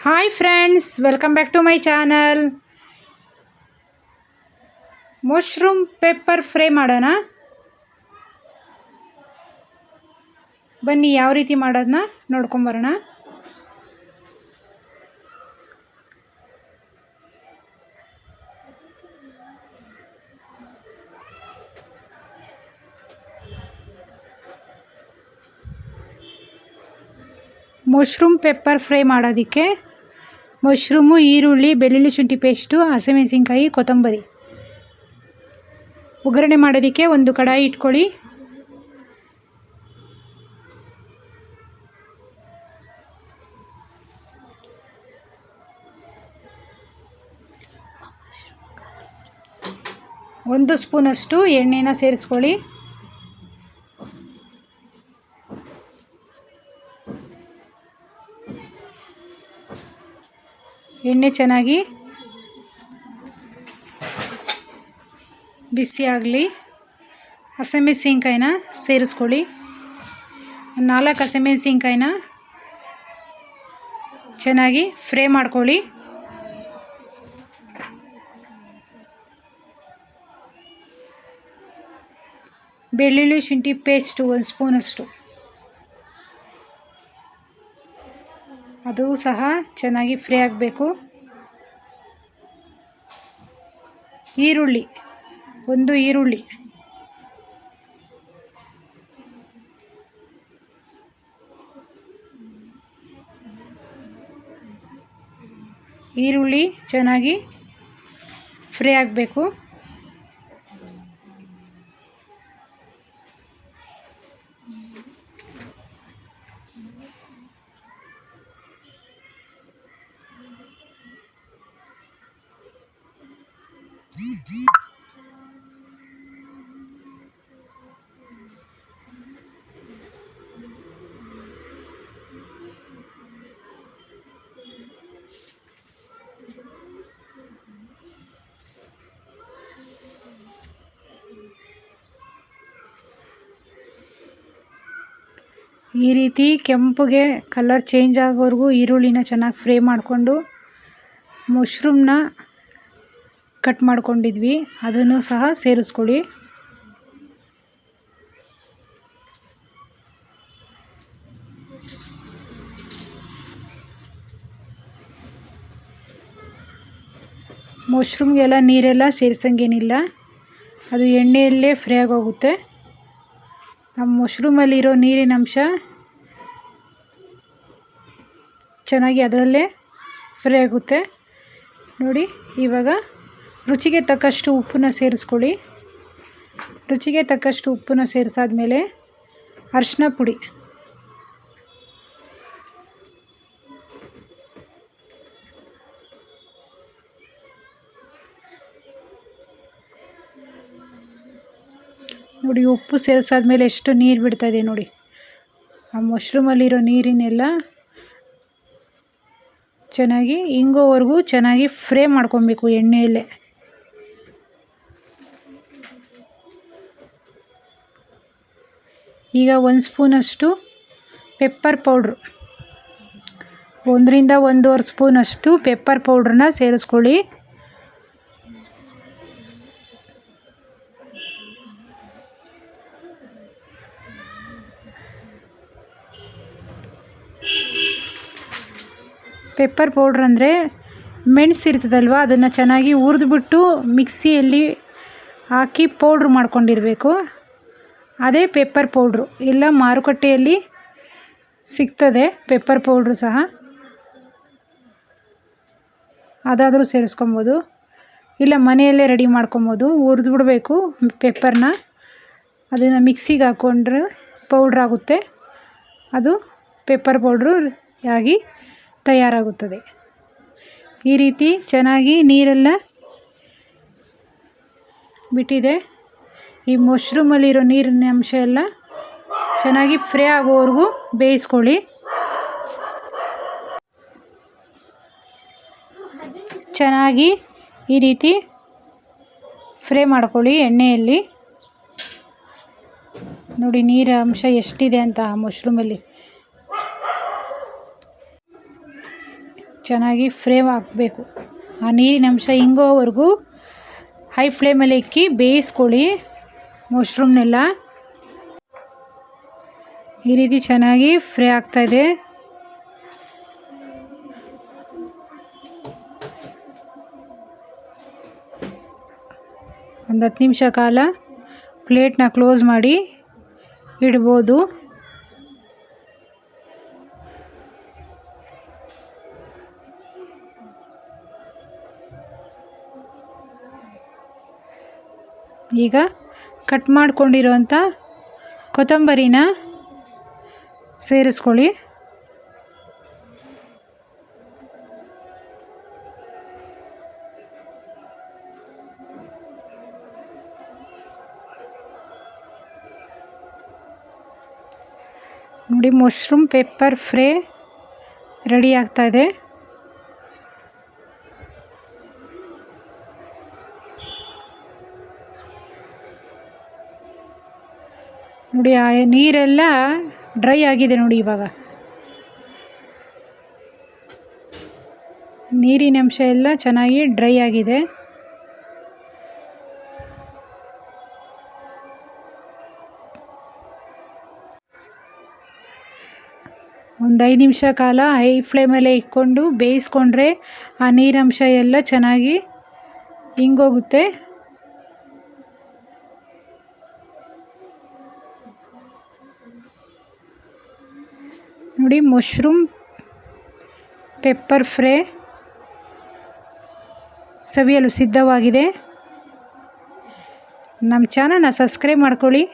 Hi friends welcome back to my channel mushroom pepper fry ಮಾಡೋಣ? ಬನ್ನಿ, ಯಾವ ರೀತಿ ಮಾಡೋದನ್ನ ನೋಡ್ಕೊಂಬರೋಣ ಮಶ್ರೂಮ್ ಪೆಪ್ಪರ್ ಫ್ರೈ ಮಾಡೋದಕ್ಕೆ ಮಶ್ರೂಮು, ಈರುಳ್ಳಿ, ಬೆಳ್ಳುಳ್ಳಿ ಶುಂಠಿ ಪೇಸ್ಟು, ಹಸಿಮೆಣಸಿನ್ಕಾಯಿ, ಕೊತ್ತಂಬರಿ. ಒಗ್ಗರಣೆ ಮಾಡೋದಕ್ಕೆ ಒಂದು ಕಡಾಯಿ ಇಟ್ಕೊಳ್ಳಿ. ಒಂದು ಸ್ಪೂನಷ್ಟು ಎಣ್ಣೆನ ಸೇರಿಸ್ಕೊಳ್ಳಿ. ಎಣ್ಣೆ ಚೆನ್ನಾಗಿ ಬಿಸಿ ಆಗಲಿ. ಹಸಿಮೆಣಸಿನ್ಕಾಯಿನ ಸೇರಿಸ್ಕೊಳ್ಳಿ. ನಾಲ್ಕು ಹಸಿಮೆಣಸಿನ್ಕಾಯಿನ ಚೆನ್ನಾಗಿ ಫ್ರೈ ಮಾಡ್ಕೊಳ್ಳಿ. ಬೆಳ್ಳುಳ್ಳಿ ಶುಂಠಿ ಪೇಸ್ಟು ಒಂದು ಸ್ಪೂನಷ್ಟು. ಅದು ಸಹ ಚೆನ್ನಾಗಿ ಫ್ರೈ ಆಗಬೇಕು. ಈರುಳ್ಳಿ ಒಂದು ಈರುಳ್ಳಿ. ಈರುಳ್ಳಿ ಚೆನ್ನಾಗಿ ಫ್ರೈ ಆಗಬೇಕು. ಈ ರೀತಿ ಕೆಂಪುಗೆ ಕಲರ್ ಚೇಂಜ್ ಆಗೋವರೆಗೂ ಈರುಳ್ಳಿನ ಚೆನ್ನಾಗಿ ಫ್ರೈ ಮಾಡಿಕೊಂಡು ಮಶ್ರೂಮ್ನ ಕಟ್ ಮಾಡ್ಕೊಂಡಿದ್ವಿ. ಅದನ್ನು ಸಹ ಸೇರಿಸ್ಕೊಳ್ಳಿ. ಮಶ್ರೂಮ್ಗೆಲ್ಲ ನೀರೆಲ್ಲ ಸೇರಿಸಂಗೇನಿಲ್ಲ. ಅದು ಎಣ್ಣೆಯಲ್ಲೇ ಫ್ರೈ ಆಗೋಗುತ್ತೆ. ನಮ್ಮ ಮಶ್ರೂಮಲ್ಲಿರೋ ನೀರಿನ ಅಂಶ ಚೆನ್ನಾಗಿ ಅದರಲ್ಲೇ ಫ್ರೈ ಆಗುತ್ತೆ. ನೋಡಿ, ಇವಾಗ ರುಚಿಗೆ ತಕ್ಕಷ್ಟು ಉಪ್ಪನ್ನು ಸೇರಿಸ್ಕೊಳ್ಳಿ. ರುಚಿಗೆ ತಕ್ಕಷ್ಟು ಉಪ್ಪನ್ನು ಸೇರಿಸಾದ್ಮೇಲೆ ಅರಿಶಿನ ಪುಡಿ. ನೋಡಿ, ಉಪ್ಪು ಸೇರಿಸಾದ್ಮೇಲೆ ಎಷ್ಟು ನೀರು ಬಿಡ್ತಾ ಇದೆ ನೋಡಿ. ಆ ಮಶ್ರೂಮಲ್ಲಿರೋ ನೀರಿನೆಲ್ಲ ಚೆನ್ನಾಗಿ ಹಿಂಗೋವರೆಗೂ ಚೆನ್ನಾಗಿ ಫ್ರೈ ಮಾಡ್ಕೊಬೇಕು ಎಣ್ಣೆಯಲ್ಲೇ. ಈಗ ಒಂದು ಸ್ಪೂನಷ್ಟು ಪೆಪ್ಪರ್ ಪೌಡ್ರು ಒಂದರಿಂದ ಒಂದೂವರೆ ಸ್ಪೂನಷ್ಟು ಪೆಪ್ಪರ್ ಪೌಡ್ರನ್ನ ಸೇರಿಸ್ಕೊಳ್ಳಿ. ಪೆಪ್ಪರ್ ಪೌಡ್ರ್ ಅಂದರೆ ಮೆಣಸು ಇರ್ತದಲ್ವ, ಅದನ್ನು ಚೆನ್ನಾಗಿ ಹುರಿದ್ಬಿಟ್ಟು ಮಿಕ್ಸಿಯಲ್ಲಿ ಹಾಕಿ ಪೌಡ್ರ್ ಮಾಡ್ಕೊಂಡಿರಬೇಕು. ಅದೇ ಪೆಪ್ಪರ್ ಪೌಡ್ರು ಇಲ್ಲ, ಮಾರುಕಟ್ಟೆಯಲ್ಲಿ ಸಿಗ್ತದೆ ಪೆಪ್ಪರ್ ಪೌಡ್ರು ಸಹ. ಅದಾದರೂ ಸೇರಿಸ್ಕೊಬೋದು. ಇಲ್ಲ, ಮನೆಯಲ್ಲೇ ರೆಡಿ ಮಾಡ್ಕೊಬೋದು. ಹುರಿದ್ಬಿಡ್ಬೇಕು ಪೆಪ್ಪರ್ನ ಅದನ್ನು ಮಿಕ್ಸಿಗೆ ಹಾಕ್ಕೊಂಡ್ರೆ ಪೌಡ್ರ್ ಆಗುತ್ತೆ. ಅದು ಪೆಪ್ಪರ್ ಪೌಡ್ರು ಆಗಿ ತಯಾರಾಗುತ್ತದೆ. ಈ ರೀತಿ ಚೆನ್ನಾಗಿ ನೀರೆಲ್ಲ ಬಿಟ್ಟಿದೆ. ಈ ಮಶ್ರೂಮಲ್ಲಿರೋ ನೀರಿನ ಅಂಶ ಎಲ್ಲ ಚೆನ್ನಾಗಿ ಫ್ರೈ ಆಗೋವರೆಗೂ ಬೇಯಿಸ್ಕೊಳ್ಳಿ. ಚೆನ್ನಾಗಿ ಈ ರೀತಿ ಫ್ರೈ ಮಾಡ್ಕೊಳ್ಳಿ ಎಣ್ಣೆಯಲ್ಲಿ. ನೋಡಿ ನೀರ ಅಂಶ ಎಷ್ಟಿದೆ ಅಂತ ಆ ಮಶ್ರೂಮಲ್ಲಿ ಚೆನ್ನಾಗಿ ಫ್ರೈ ಹಾಕಬೇಕು ಆ ನೀರಿನ ಅಂಶ ಹಿಂಗೋವರೆಗೂ ಹೈ ಫ್ಲೇಮಲ್ಲಿ ಇಕ್ಕಿ ಬೇಯಿಸ್ಕೊಳ್ಳಿ. ಮಶ್ರೂಮ್ನೆಲ್ಲ ಈ ರೀತಿ ಚೆನ್ನಾಗಿ ಫ್ರೈ ಆಗ್ತಾಯಿದೆ ಒಂದು ಹತ್ತು ನಿಮಿಷ ಕಾಲ ಪ್ಲೇಟ್ನ ಕ್ಲೋಸ್ ಮಾಡಿ ಇಡ್ಬೋದು. ಈಗ ಕಟ್ ಮಾಡಿಕೊಂಡಿರುವಂಥ ಕೊತ್ತಂಬರಿನ ಸೇರಿಸ್ಕೊಳ್ಳಿ. ನೋಡಿ ಮಶ್ರೂಮ್ ಪೆಪ್ಪರ್ ಫ್ರೈ ರೆಡಿ ಆಗ್ತಾ ನೋಡಿ, ಆ ನೀರೆಲ್ಲ ಡ್ರೈ ಆಗಿದೆ ನೋಡಿ ಇವಾಗ. ನೀರಿನ ಅಂಶ ಎಲ್ಲ ಚೆನ್ನಾಗಿ ಡ್ರೈ ಆಗಿದೆ. ಒಂದು ಐದು ನಿಮಿಷ ಕಾಲ ಹೈ ಫ್ಲೇಮಲ್ಲೇ ಇಟ್ಕೊಂಡು ಬೇಯಿಸ್ಕೊಂಡ್ರೆ ಆ ನೀರಂಶ ಎಲ್ಲ ಚೆನ್ನಾಗಿ ಹಿಂಗೋಗುತ್ತೆ. ನೋಡಿ ಮಶ್ರೂಮ್, ಪೆಪ್ಪರ್ ಫ್ರೈ ಸವಿಯಲು ಸಿದ್ಧವಾಗಿದೆ. ನಮ್ಮ ಚಾನಲ್ನ ಸಬ್ಸ್ಕ್ರೈಬ್ ಮಾಡ್ಕೊಳ್ಳಿ.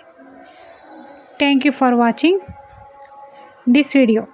Thank you for watching. This video.